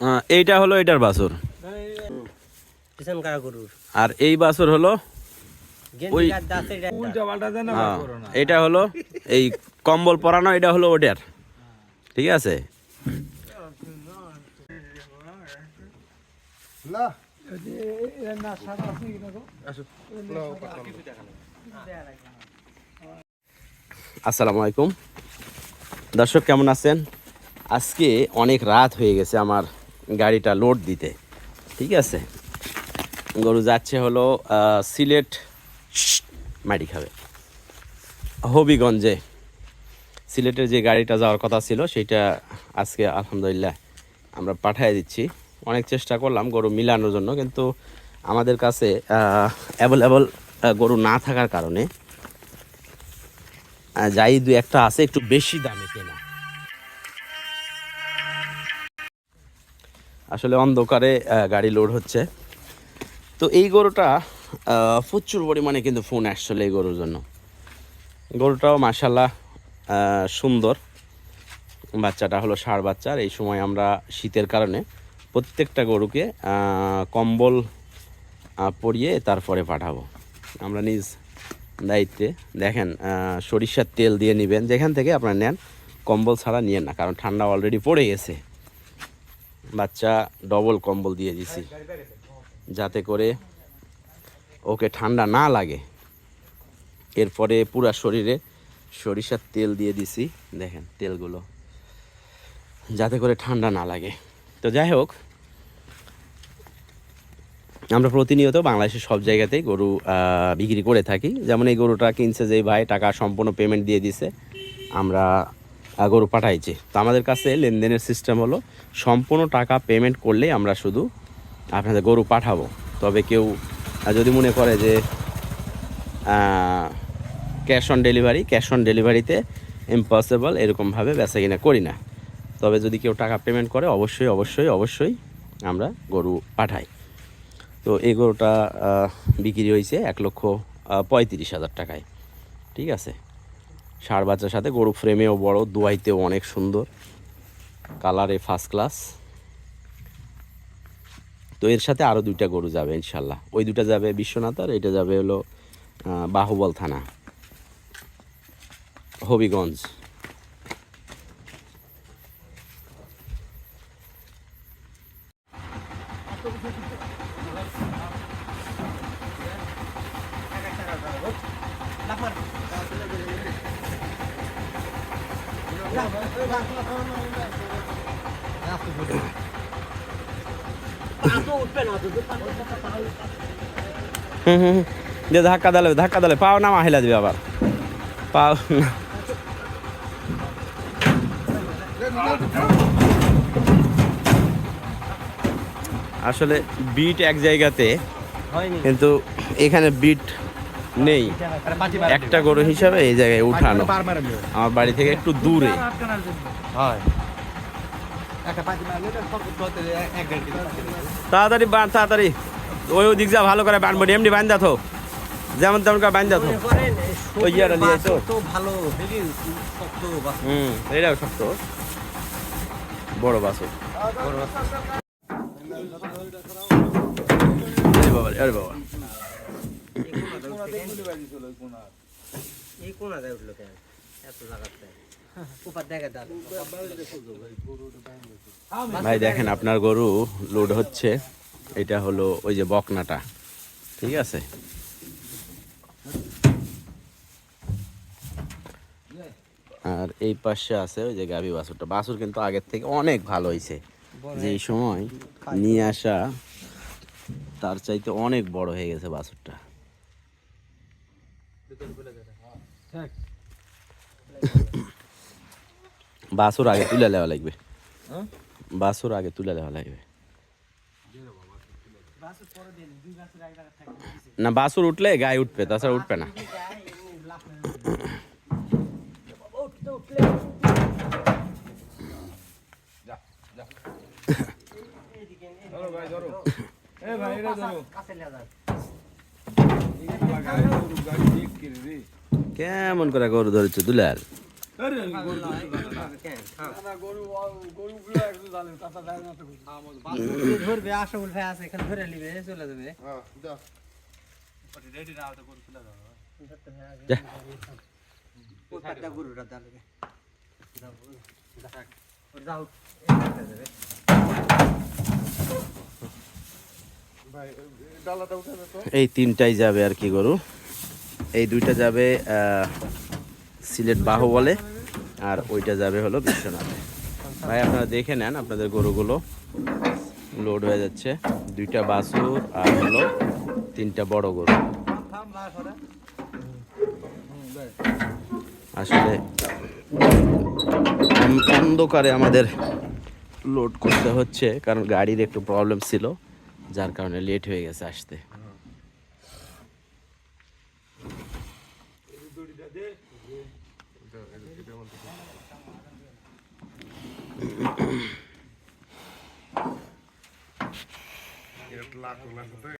আহ, এইটা হলো এটার বাছুর। গরুর আর এই বাছুর হলো ওই-। হ্যাঁ, এটা হলো এই কম্বল পরানো এটা হলো ওটার। ঠিক আছে? আসসালামু আলাইকুম। দর্শক কেমন আছেন? আজকে অনেক রাত হয়ে গেছে আমার গাড়িটা লোড দিতে। ঠিক আছে? গরু যাচ্ছে হলো সিলেট মাটি খাবে। হবিগঞ্জে। সিলেটের যে গাড়িটা যাওয়ার কথা ছিল, সেটা আজকে আলহামদুলিল্লাহ আমরা পাঠিয়ে দিচ্ছি। অনেক চেষ্টা করলাম গরু মিলানোর জন্য, কিন্তু আমাদের কাছে অ্যাভেলেবল গরু না থাকার কারণে যাই দু একটা আছে, একটু বেশি দামে কেনা। আসলে অন্ধকারে গাড়ি লোড হচ্ছে। তো এই গরুটা প্রচুর পরিমাণে কিন্তু ফোন আসছিল এই গরুর জন্য। গরুটাও মাসাল্লাহ সুন্দর। বাচ্চাটা হলো ষাঁড় বাচ্চা। আর এই সময় আমরা শীতের কারণে প্রত্যেকটা গরুকে কম্বল পরিয়ে তারপরে পাঠাবো। আমরা নিজ দায়িত্বে, দেখেন সরিষার তেল দিয়ে নেবেন। যেখান থেকে আপনারা নেন, কম্বল ছাড়া নিয়েন না, কারণ ঠান্ডা অলরেডি পড়ে গেছে। বাচ্চা ডবল কম্বল দিয়ে দিছি। যাতে করে ওকে ঠান্ডা না লাগে। এরপরে পুরা শরীরে সরিষার তেল দিয়ে দিছি। দেখেন তেলগুলো যাতে করে ঠান্ডা না লাগে। তো যাই হোক, আমরা প্রতিনিয়ত বাংলাদেশের সব জায়গাতেই গরু বিক্রি করে থাকি। যেমন এই গরুটা কিনছে যে ভাই, টাকা সম্পূর্ণ পেমেন্ট দিয়ে দিছে। আমরা গরু পাঠাইছি। তো আমাদের কাছে লেনদেনের সিস্টেম হলো, সম্পূর্ণ টাকা পেমেন্ট করলেই আমরা শুধু আপনাদের গরু পাঠাবো। তবে কেউ যদি মনে করে যে cash on delivery cash on ডেলিভারিতে ইম্পসিবল এরকমভাবে বেচা কিনা করি না। তবে যদি কেউ টাকা পেমেন্ট করে, অবশ্যই অবশ্যই অবশ্যই আমরা গরু পাঠাই। তো এই গরুটা বিক্রি হয়েছে এক লক্ষ পঁয়ত্রিশ হাজার টাকায়। ঠিক আছে? ষাড় বাচ্চার সাথে, গরু ফ্রেমেও বড়, দুয়াইতেও অনেক সুন্দর। কালারে ফার্স্ট ক্লাস তো এর সাথে আরও দুইটা গরু যাবে, ইনশাল্লাহ। ওই দুটা যাবে বিশ্বনাথ আর এটা যাবে হলো বাহুবল থানা। হবিগঞ্জ। হুম হুম হুম। যে ধাক্কা দিলে ধাক্কা দিলে। পাও না মাহিলা দিবে আবার। পাও না। আসলে বিট এক জায়গাতে কিন্তু এখানে বিট নেই। একটা গরু হিসাবে এই জায়গায় উঠানো। আমার বাড়ি থেকে একটু দূরে। হয়। তাড়াতাড়ি বান তাড়াতাড়ি। ওই দিক যা ভালো করে বানবো এমনি বান যাতো যেমন তেমন করে বান যাতো ওই ইয়েটা নিয়ে তো। ভালো হুম এটাও শক্ত। বড় বাসু আরে বাবা আরে বাবা। এই কোনা উঠল কেন? এত জায়গাতে উপার দেখে দাঁড় ভাই দেখেন আপনার গরু লোড হচ্ছে। এটা হলো ওই যে বকনাটা। ঠিক আছে? আর এই পাশে আছে ওই যে গাভী বাছুরটা। বাছুর কিন্তু আগের থেকে অনেক ভালো হয়েছে যে এই সময় নিয়ে আসা তার চাইতে অনেক বড় হয়ে গেছে বাছুরটা। বাছুর আগে তুলে নেওয়া লাগবে বাছুর আগে তুলে দেওয়া লাগবে না বাছুর উঠলে গায়ে উঠবে তাছাড়া উঠবে না কেমন করে গরু ধরেছে দুলাল ধরবে আসা উল্ফে আছে এখানে ধরে যাবে যা। প্রত্যেকটা গরুটা দাঁড়াবে যাও এই তিনটাই যাবে আর কি গরু। এই দুইটা যাবে সিলেট বাহু বলে আর ওইটা যাবে হলো বিশ্বনাথ। ভাই, আপনারা দেখে নেন আপনাদের গরুগুলো। লোড হয়ে যাচ্ছে। দুইটা বাছুর আর হলো তিনটা বড় গরু। আসলে অন্ধকারে আমাদের লোড করতে হচ্ছে, কারণ গাড়ির একটু প্রবলেম ছিল। যার কারণে লেট হয়ে গেছে আসতে।